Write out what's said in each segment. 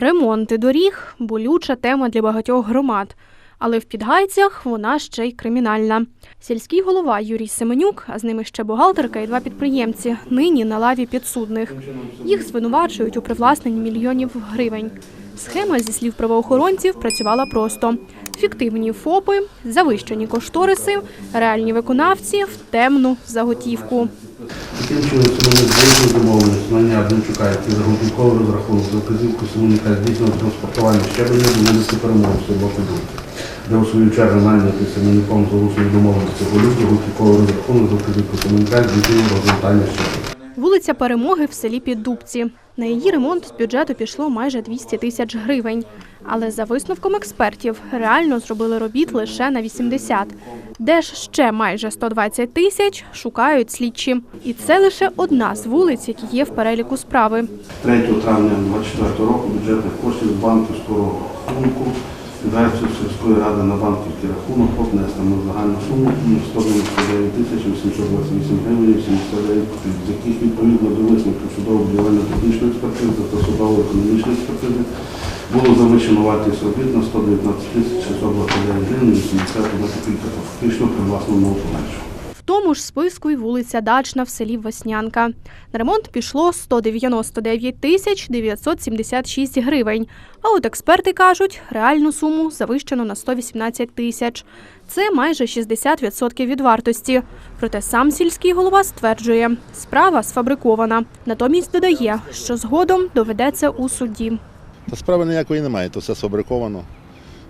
Ремонти доріг болюча тема для багатьох громад. Але в Підгайцях вона ще й кримінальна. Сільський голова Юрій Семенюк, а з ними ще бухгалтерка і два підприємці, нині на лаві підсудних. Їх звинувачують у привласненні мільйонів гривень. Схема, зі слів правоохоронців, працювала просто: фіктивні ФОПи, завищені кошториси, реальні виконавці в темну заготівку. Таким чином, Семенюк вийшов домовленість знання Демчука, чекає за готівковий розрахунок за вказівку Семенюка здійснював транспортування щеплення до перемогу Переможця Бокоду, де у свою чергу найняти Семенюком за усною домовленості голів заготівковий розрахунок за вказівку Семенюка здійснював розгортання щеплення. Вулиця Перемоги в селі Піддубці. На її ремонт з бюджету пішло майже 200 тисяч гривень. Але за висновком експертів, реально зробили робіт лише на 80. Де ж ще майже 120 тисяч шукають слідчі. І це лише одна з вулиць, які є в переліку справи. 3 травня 2024 року бюджетних коштів банківського рахунку Підгайців сільської ради на банківський рахунок внесено на загальну суму 199 тисяч 828 гривень 79 копійок, з яких відповідно до висновку судово-будівельно-технічної експертизи та судово-економічної експертизи було завищено вартість робіт на 119 тисяч 629 гривень 81 копійка та фактично привласнено автоматично. Тому ж списку й вулиця Дачна в селі Веснянка. На ремонт пішло 199 тисяч 976 гривень. А от експерти кажуть, реальну суму завищено на 118 тисяч. Це майже 60% від вартості. Проте сам сільський голова стверджує, справа сфабрикована. Натомість додає, що згодом доведеться у суді. Та справи ніякої немає, то все сфабриковано.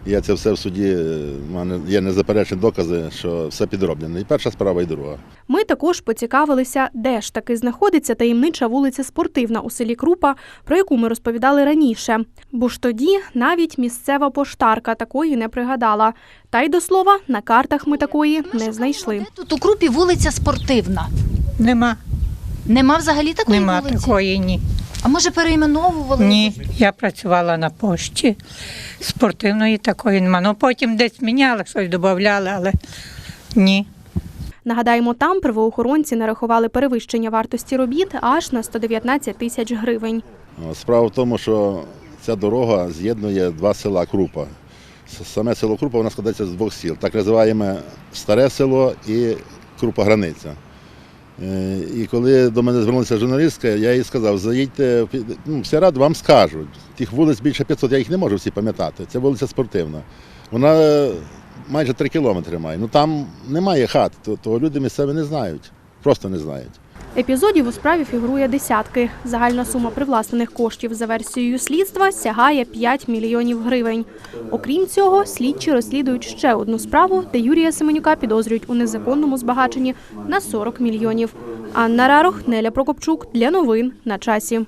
Я це все в суді, е, в мене є незаперечні докази, що все підроблено. І перша справа, і друга. Ми також поцікавилися, де ж таки знаходиться таємнича вулиця Спортивна у селі Крупа, про яку ми розповідали раніше. Бо ж тоді навіть місцева поштарка такої не пригадала. Та й до слова, на картах ми такої не знайшли. Тут у крупі вулиця спортивна. Нема, Нема взагалі такої нема вулиці? такої ні. А може перейменовували? Ні, я працювала на пошті. Спортивної такої нема. Ну потім десь міняли, щось додавали, але ні. Нагадаємо, там правоохоронці нарахували перевищення вартості робіт аж на 119 тисяч гривень. Справа в тому, що ця дорога з'єднує два села Крупа. Саме село Крупа вона складається з двох сіл, так називаємо Старе село і Крупа Границя. Е, І коли до мене звернулася журналістка, я їй сказав, заїдьте, ну, в сільрад вам скажуть. Тих вулиць більше 500, я їх не можу всі пам'ятати. Це вулиця спортивна. Вона е, майже 3 кілометри має. Ну там немає хат, то, то люди місцеві не знають, просто не знають. Епізодів у справі фігурує десятки. Загальна сума привласнених коштів за версією слідства сягає 5 мільйонів гривень. Окрім цього, слідчі розслідують ще одну справу, де Юрія Семенюка підозрюють у незаконному збагаченні на 40 мільйонів. Анна Рарох, Неля Прокопчук для новин на часі.